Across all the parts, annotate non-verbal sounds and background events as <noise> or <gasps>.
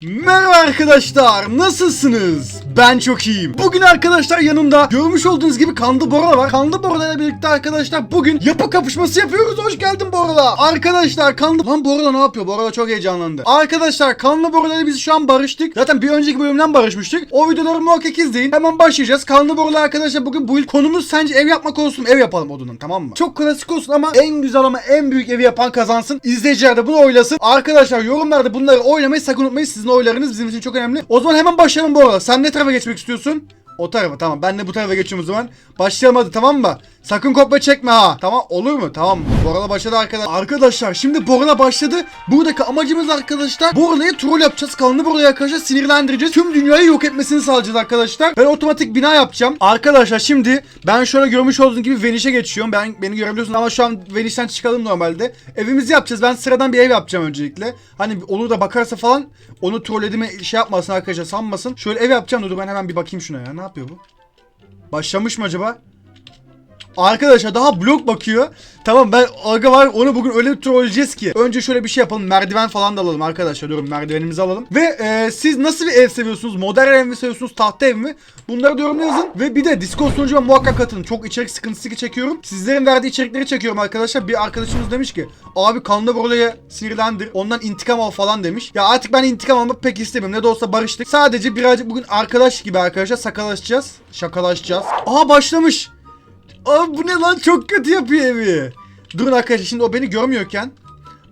Não é arkadaşlar nasılsınız? Ben çok iyiyim. Bugün arkadaşlar yanımda görmüş olduğunuz gibi Kandı Bora var. Kandı Bora ile birlikte arkadaşlar bugün yapı kapışması yapıyoruz. Hoş geldin Borla. Arkadaşlar Kandı... Lan Borla ne yapıyor? Borla çok heyecanlandı. Arkadaşlar Kanlı Borla ile biz şu an barıştık. Zaten bir önceki bölümden barışmıştık. O videoları muhakkak izleyin. Hemen başlayacağız. Kanlı Borla arkadaşlar bugün bu ilk konumuz sence ev yapmak olsun. Ev yapalım odunun tamam mı? Çok klasik olsun ama en güzel ama en büyük evi yapan kazansın. İzleyiciler de bunu oylasın. Arkadaşlar yorumlarda bunları oylamayı sakın unutmayın. Sizin oylarınız bizim için çok önemli. O zaman hemen başlayalım bu arada. Sen ne tarafa geçmek istiyorsun? O tarafa tamam. Ben de bu tarafa geçiyorum o zaman. Başlayalım hadi tamam mı? Sakın kopya çekme ha. Tamam olur mu? Tamam. Borala başladı arkadaşlar. Arkadaşlar şimdi Borala başladı. Buradaki amacımız arkadaşlar Borala'ya troll yapacağız. Kanlı Borala'yı arkadaşlar sinirlendireceğiz. Tüm dünyayı yok etmesini sağlayacağız arkadaşlar. Ben otomatik bina yapacağım. Arkadaşlar şimdi ben şöyle görmüş olduğunuz gibi Veniş'e geçiyorum. Ben beni görebiliyorsunuz ama şu an Veniş'ten çıkalım normalde. Evimizi yapacağız. Ben sıradan bir ev yapacağım öncelikle. Hani olur da bakarsa falan onu trollediğime şey yapmasın arkadaşlar sanmasın. Şöyle ev yapacağım. Dur ben hemen bir bakayım şuna ya. Ne yapıyor bu? Başlamış mı acaba? Arkadaşlar daha blok bakıyor. Tamam ben aga var onu bugün öyle bir trolleyeceğiz ki. Önce şöyle bir şey yapalım. Merdiven falan da alalım arkadaşlar. Durun merdivenimizi alalım. Ve e, siz nasıl bir ev seviyorsunuz? Modern ev mi seviyorsunuz? Tahta ev mi? Bunları da yorumlara yazın. Ve bir de Discord sunucuma muhakkak katılın. Çok içerik sıkıntısı çekiyorum. Sizlerin verdiği içerikleri çekiyorum arkadaşlar. Bir arkadaşımız demiş ki abi kanlı buraya sinirlendir. Ondan intikam al falan demiş. Ya artık ben intikam almak pek istemiyorum. Ne de olsa barıştık. Sadece birazcık bugün arkadaş gibi arkadaşlar sakalaşacağız. Şakalaşacağız. Aha başlamış. Abi bu ne lan çok kötü yapıyor evi. Durun arkadaşlar şimdi o beni görmüyorken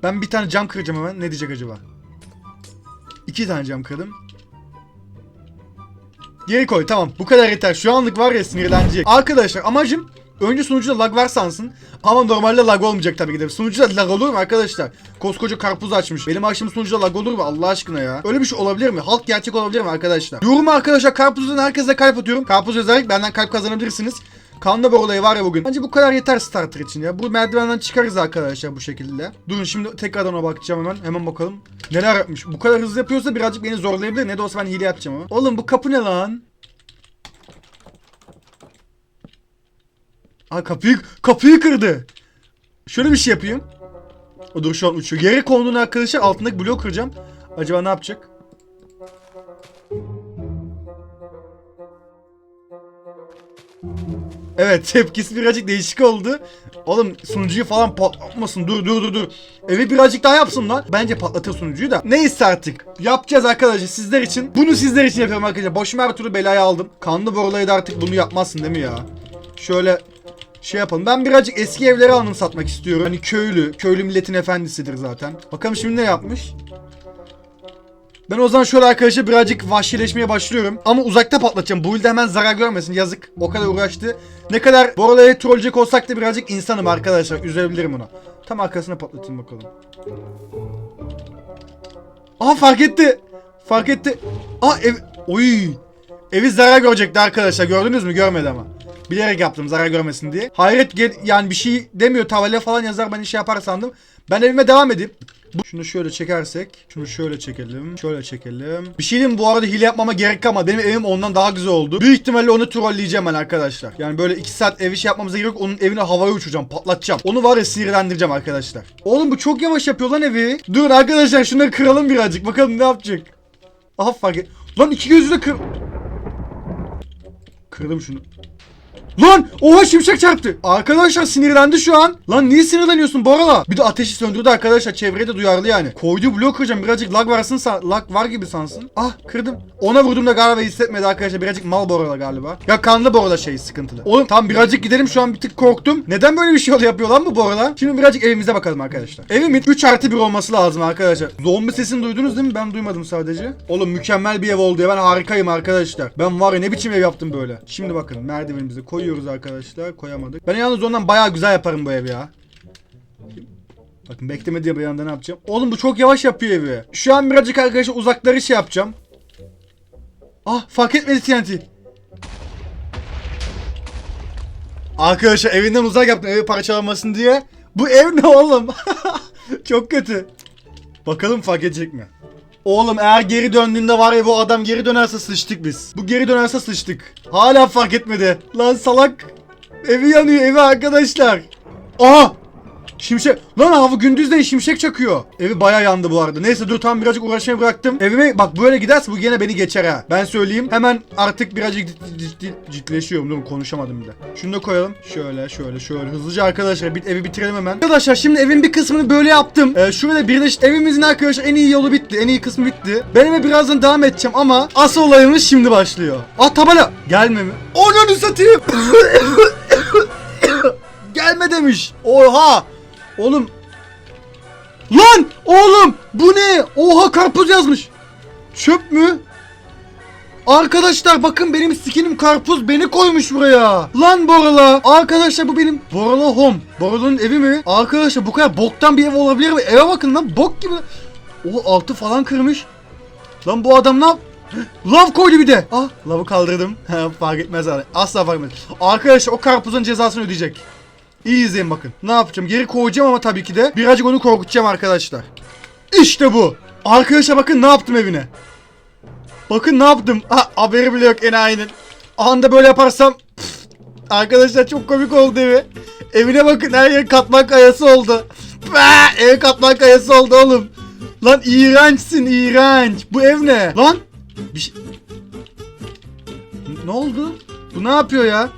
ben bir tane cam kıracağım hemen. Ne diyecek acaba? İki tane cam kırdım. Geri koy tamam bu kadar yeter. Şu anlık var ya sinirlenecek. Arkadaşlar amacım önce sunucuda lag var sansın. Ama normalde lag olmayacak tabii ki de. Sunucuda lag olur mu arkadaşlar? Koskoca karpuz açmış. Benim açtığım sunucuda lag olur mu Allah aşkına ya? Öyle bir şey olabilir mi? Halk gerçek olabilir mi arkadaşlar? Yoruma arkadaşlar karpuzdan herkese kalp atıyorum. Karpuz özellik benden kalp kazanabilirsiniz. Kanlı bir olayı var ya bugün. Bence bu kadar yeter starter için ya. Bu merdivenden çıkarız arkadaşlar bu şekilde. Durun şimdi tekrardan ona bakacağım hemen. Hemen bakalım. Neler yapmış. Bu kadar hızlı yapıyorsa birazcık beni zorlayabilir. Ne de olsa ben hile yapacağım ama. Oğlum bu kapı ne lan? Aa kapıyı kapıyı kırdı. Şöyle bir şey yapayım. O dur şu an uçuyor. Yere konduğunu arkadaşlar altındaki bloğu kıracağım. Acaba ne yapacak? Evet tepkisi birazcık değişik oldu. Oğlum sunucuyu falan patlatmasın. Dur dur dur dur. Evi birazcık daha yapsın lan. Bence patlatır sunucuyu da. Neyse artık. Yapacağız arkadaşlar sizler için. Bunu sizler için yapıyorum arkadaşlar. Boşuma her türlü belayı aldım. Kanlı borulayı da artık bunu yapmazsın değil mi ya? Şöyle şey yapalım. Ben birazcık eski evleri anımsatmak istiyorum. Hani köylü. Köylü milletin efendisidir zaten. Bakalım şimdi ne yapmış? Ben o zaman şöyle arkadaşlar birazcık vahşileşmeye başlıyorum. Ama uzakta patlatacağım. Bu ilde hemen zarar görmesin. Yazık. O kadar uğraştı. Ne kadar Borala'ya trolleyecek olsak da birazcık insanım arkadaşlar. Üzebilirim onu. Tam arkasına patlatayım bakalım. Aha fark etti. Fark etti. Aa ev... Oy. Evi zarar görecekti arkadaşlar. Gördünüz mü? Görmedi ama. Bilerek yaptım zarar görmesin diye. Hayret yani bir şey demiyor. Tavale falan yazar ben şey yapar sandım. Ben evime devam edeyim. Şunu şöyle çekersek. Şunu şöyle çekelim. Şöyle çekelim. Bir şey diyeyim bu arada hile yapmama gerek kalmadı. Benim evim ondan daha güzel oldu. Büyük ihtimalle onu trolleyeceğim ben arkadaşlar. Yani böyle 2 saat ev işi yapmamıza gerek yok. Onun evine havaya uçuracağım. Patlatacağım. Onu var ya sinirlendireceğim arkadaşlar. Oğlum bu çok yavaş yapıyor lan evi. Dur arkadaşlar şunları kıralım birazcık. Bakalım ne yapacak. Aha fark et. Lan iki gözü de kır... Kırdım şunu. Lan! Oha şimşek çarptı. Arkadaşlar sinirlendi şu an. Lan niye sinirleniyorsun Borala? Bir de ateşi söndürdü arkadaşlar. Çevreye de duyarlı yani. Koydu blok kıracağım. Birazcık lag varsın lag var gibi sansın. Ah kırdım. Ona vurdum da galiba hissetmedi arkadaşlar. Birazcık mal Borala galiba. Ya kanlı Borala şey sıkıntılı. Oğlum tam birazcık gidelim şu an bir tık korktum. Neden böyle bir şey yapıyor lan bu Borala? Şimdi birazcık evimize bakalım arkadaşlar. Evimin 3 artı 1 olması lazım arkadaşlar. Zombi sesini duydunuz değil mi? Ben duymadım sadece. Oğlum mükemmel bir ev oldu ya. Ben harikayım arkadaşlar. Ben var ya ne biçim ev yaptım böyle. Şimdi bakın merdivenimizi koyuyoruz arkadaşlar. Koyamadık. Ben yalnız ondan bayağı güzel yaparım bu evi ya. Bakın beklemediğim bir yanda ne yapacağım. Oğlum bu çok yavaş yapıyor evi. Şu an birazcık arkadaşlar uzakları şey yapacağım. Ah fark etmedi TNT. Arkadaşlar evinden uzak yaptım evi parçalamasın diye. Bu ev ne oğlum? <laughs> çok kötü. Bakalım fark edecek mi? Oğlum eğer geri döndüğünde var ya bu adam geri dönerse sıçtık biz. Bu geri dönerse sıçtık. Hala fark etmedi. Lan salak. Evi yanıyor evi arkadaşlar. Aha! Şimşek. Lan hava gündüzden şimşek çakıyor. Evi baya yandı bu arada. Neyse dur tam birazcık uğraşmayı bıraktım. Evime bak böyle giderse bu gene beni geçer ha. Ben söyleyeyim. Hemen artık birazcık ciddi, ciddi, ciddileşiyorum. Dur konuşamadım bile. Şunu da koyalım. Şöyle şöyle şöyle hızlıca arkadaşlar bir evi bitirelim hemen. Arkadaşlar şimdi evin bir kısmını böyle yaptım. Ee, şurada birleş evimizin arkadaşlar en iyi yolu bitti. En iyi kısmı bitti. Ben eve birazdan devam edeceğim ama asıl olayımız şimdi başlıyor. Ah tabela. Gelme mi? Onu satayım. <coughs> <coughs> Gelme demiş. Oha. Oğlum. Lan oğlum bu ne? Oha karpuz yazmış. Çöp mü? Arkadaşlar bakın benim skinim karpuz beni koymuş buraya. Lan Borala. Arkadaşlar bu benim Borala Home. Borala'nın evi mi? Arkadaşlar bu kadar boktan bir ev olabilir mi? Eve bakın lan bok gibi. O altı falan kırmış. Lan bu adam ne yap? <gasps> Lav koydu bir de. Ah lavı kaldırdım. <laughs> fark etmez abi. Asla fark etmez. Arkadaşlar o karpuzun cezasını ödeyecek. İyi izleyin bakın. Ne yapacağım? Geri koyacağım ama tabii ki de birazcık onu korkutacağım arkadaşlar. İşte bu. Arkadaşlar bakın ne yaptım evine. Bakın ne yaptım. Ha, haberi bile yok enayinin. Anda böyle yaparsam pf, arkadaşlar çok komik oldu evi. Evine bakın her yer katman kayası oldu. Pah, ev katman kayası oldu oğlum. Lan iğrençsin iğrenç. Bu ev ne? Lan bir şey... Ne oldu? Bu ne yapıyor ya?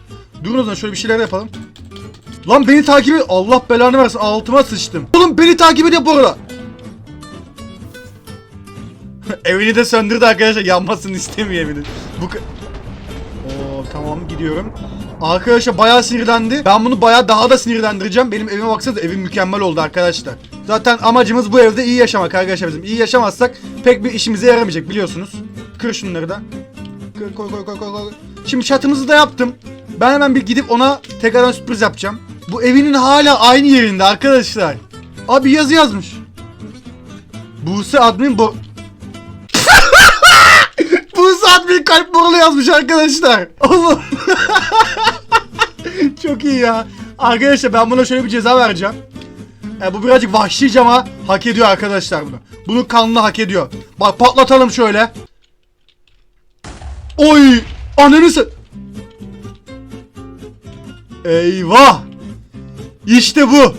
Durun o zaman şöyle bir şeyler yapalım. Lan beni takip et. Allah belanı versin altıma sıçtım. Oğlum beni takip ediyor bu arada. <laughs> Evini de söndürdü arkadaşlar. Yanmasını istemiyor evinin. Bu Oo tamam gidiyorum. Arkadaşlar bayağı sinirlendi. Ben bunu bayağı daha da sinirlendireceğim. Benim evime baksanıza evim mükemmel oldu arkadaşlar. Zaten amacımız bu evde iyi yaşamak arkadaşlar bizim. İyi yaşamazsak pek bir işimize yaramayacak biliyorsunuz. Kır şunları da. Kır, koy koy koy koy koy. Şimdi çatımızı da yaptım. Ben hemen bir gidip ona tekrardan sürpriz yapacağım. Bu evinin hala aynı yerinde arkadaşlar. Abi yazı yazmış. Buse admin bo... <laughs> Buse admin kalp borulu yazmış arkadaşlar. Oğlum. <laughs> Çok iyi ya. Arkadaşlar ben buna şöyle bir ceza vereceğim. E, bu birazcık vahşice ama hak ediyor arkadaşlar bunu. Bunu kanlı hak ediyor. Bak patlatalım şöyle. Oy! Ananı Eyvah! İşte bu.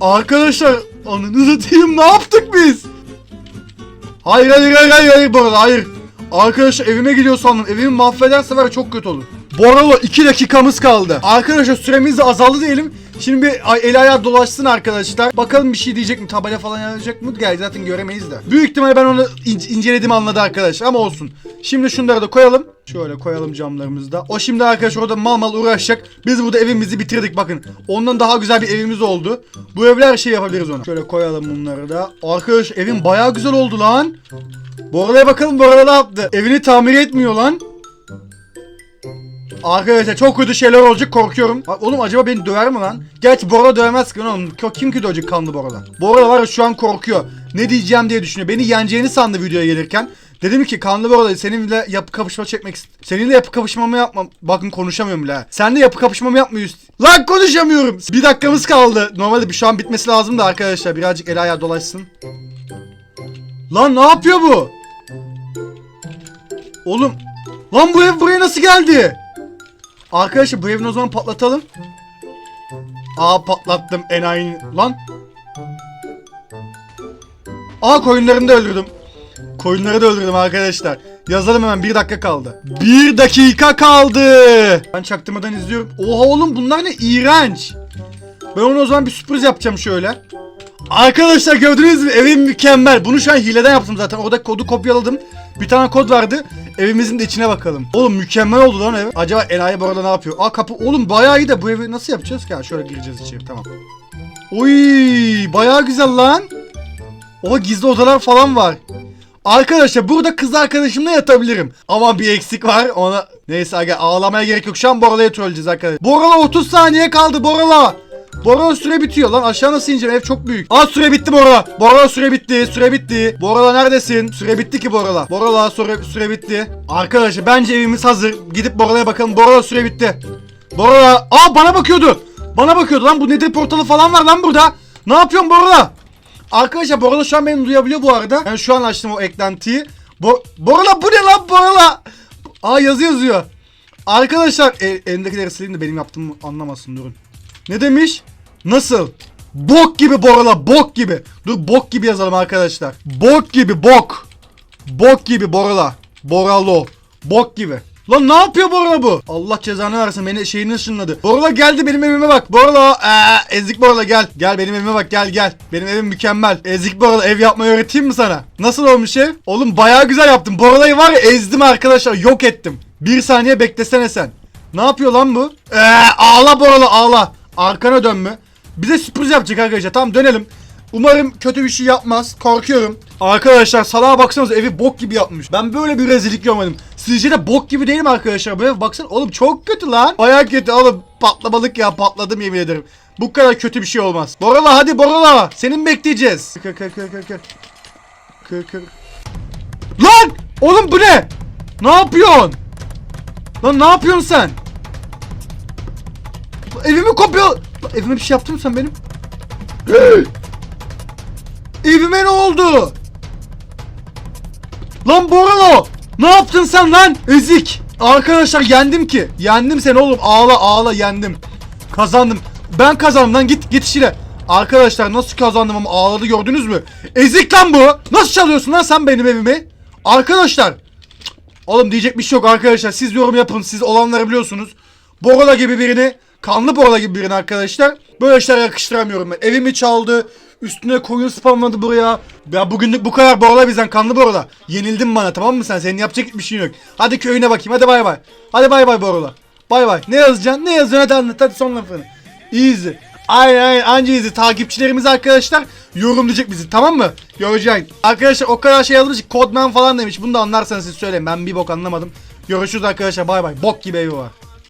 Arkadaşlar ananı satayım ne yaptık biz? Hayır hayır hayır hayır hayır bu arada hayır. Arkadaşlar evime gidiyor sandım. Evimi mahvederse var çok kötü olur. Boralo 2 dakikamız kaldı. Arkadaşlar süremiz de azaldı diyelim. Şimdi bir el ayağı dolaşsın arkadaşlar. Bakalım bir şey diyecek mi? Tabela falan yazacak mı? Gel zaten göremeyiz de. Büyük ihtimalle ben onu in- inceledim anladı arkadaşlar ama olsun. Şimdi şunları da koyalım. Şöyle koyalım camlarımızı da. O şimdi arkadaşlar orada mal mal uğraşacak. Biz burada evimizi bitirdik bakın. Ondan daha güzel bir evimiz oldu. Bu evler şey yapabiliriz ona. Şöyle koyalım bunları da. Arkadaş evin bayağı güzel oldu lan. Borala'ya bakalım Borala ne yaptı? Evini tamir etmiyor lan. Arkadaşlar çok kötü şeyler olacak korkuyorum. Bak Oğlum acaba beni döver mi lan? Gerçi Bora dövmez ki oğlum. Kim ki dövecek kanlı Bora'da? Bora var ya şu an korkuyor. Ne diyeceğim diye düşünüyor. Beni yeneceğini sandı videoya gelirken. Dedim ki kanlı Bora'da seninle yapı kapışma çekmek ist- Seninle yapı kapışmamı yapmam. Bakın konuşamıyorum bile. ha. Seninle yapı kapışmamı yapmıyor. Lan konuşamıyorum. Bir dakikamız kaldı. Normalde bir şu an bitmesi lazım da arkadaşlar. Birazcık el ayağı dolaşsın. Lan ne yapıyor bu? Oğlum. Lan bu ev buraya nasıl geldi? Arkadaşlar bu evini o zaman patlatalım. Aa patlattım enayi. Lan. Aa koyunlarını da öldürdüm. Koyunları da öldürdüm arkadaşlar. Yazalım hemen bir dakika kaldı. Bir dakika kaldı. Ben çaktırmadan izliyorum. Oha oğlum bunlar ne iğrenç. Ben ona o zaman bir sürpriz yapacağım şöyle. Arkadaşlar gördünüz mü evim mükemmel. Bunu şu an hileden yaptım zaten. Orada kodu kopyaladım. Bir tane kod vardı. Evimizin de içine bakalım. Oğlum mükemmel oldu lan ev. Acaba enayi bu arada ne yapıyor? Aa kapı oğlum bayağı iyi de bu evi nasıl yapacağız ki? Ha, şöyle gireceğiz içeri tamam. Oy bayağı güzel lan. Oha gizli odalar falan var. Arkadaşlar burada kız arkadaşımla yatabilirim. Ama bir eksik var ona. Neyse aga ağlamaya gerek yok. Şu an Borala'ya trolleyeceğiz arkadaşlar. Borala 30 saniye kaldı Borala. Borala süre bitiyor lan aşağı nasıl ineceğim ev çok büyük. Aa süre bitti Borala. Borala süre bitti süre bitti. Borala neredesin? Süre bitti ki Borala. Borala süre, süre bitti. Arkadaşlar bence evimiz hazır. Gidip Borala'ya bakalım. Borala süre bitti. Borala. Aa bana bakıyordu. Bana bakıyordu lan bu nedir portalı falan var lan burada. Ne yapıyorsun Borala? Arkadaşlar Borala şu an beni duyabiliyor bu arada. Ben şu an açtım o eklentiyi. Bo Borala bu ne lan Borala? Aa yazı yazıyor. Arkadaşlar el, elimdekileri sileyim de benim yaptığımı anlamasın durun. Ne demiş? Nasıl? Bok gibi Borala bok gibi. Dur bok gibi yazalım arkadaşlar. Bok gibi bok. Bok gibi Borala. Boralo. Bok gibi. Lan ne yapıyor Borala bu? Allah cezanı versin beni şeyini ışınladı. Borala geldi benim evime bak. Borala ee, ezik Borala gel. Gel benim evime bak gel gel. Benim evim mükemmel. Ezik Borala ev yapmayı öğreteyim mi sana? Nasıl olmuş ev? Oğlum bayağı güzel yaptım. Borala'yı var ya ezdim arkadaşlar yok ettim. Bir saniye beklesene sen. Ne yapıyor lan bu? Ee, ağla Borala ağla. Arkana dönme. Bize sürpriz yapacak arkadaşlar. Tamam dönelim. Umarım kötü bir şey yapmaz. Korkuyorum. Arkadaşlar salağa baksanıza evi bok gibi yapmış. Ben böyle bir rezillik görmedim. Sizce de bok gibi değil mi arkadaşlar? Bu ev baksana oğlum çok kötü lan. Baya kötü oğlum. Patlamalık ya patladım yemin ederim. Bu kadar kötü bir şey olmaz. Borala hadi Borala. Senin bekleyeceğiz. Kır kır kır kır kır. Kır kır. Lan! Oğlum bu ne? Ne yapıyorsun? Lan ne yapıyorsun sen? Evimi. Lan Evime bir şey yaptın mı sen benim? Evime ne oldu? Lan Boralo! Ne yaptın sen lan? Ezik! Arkadaşlar yendim ki. Yendim seni oğlum. Ağla ağla yendim. Kazandım. Ben kazandım lan git git işine. Arkadaşlar nasıl kazandım ama ağladı gördünüz mü? Ezik lan bu. Nasıl çalıyorsun lan sen benim evimi? Arkadaşlar. Oğlum diyecek bir şey yok arkadaşlar. Siz yorum yapın. Siz olanları biliyorsunuz. Borala gibi birini, kanlı Borala gibi birini arkadaşlar. Böyle şeyler yakıştıramıyorum ben. Evimi çaldı. Üstüne koyun spamladı buraya. Ya bugünlük bu kadar Borala bizden kanlı Borala. Yenildin bana tamam mı sen? Senin yapacak bir şeyin yok. Hadi köyüne bakayım. Hadi bay bay. Hadi bay bay Borala. Bay bay. Ne yazacaksın? Ne yazacaksın? Hadi anlat. Hadi son lafını. Easy. Aynen aynen anca easy. Takipçilerimiz arkadaşlar yorumlayacak bizi tamam mı? Göreceksin. Arkadaşlar o kadar şey yazmış ki Codman falan demiş. Bunu da anlarsanız siz söyleyin. Ben bir bok anlamadım. Görüşürüz arkadaşlar bay bay. Bok gibi evi var.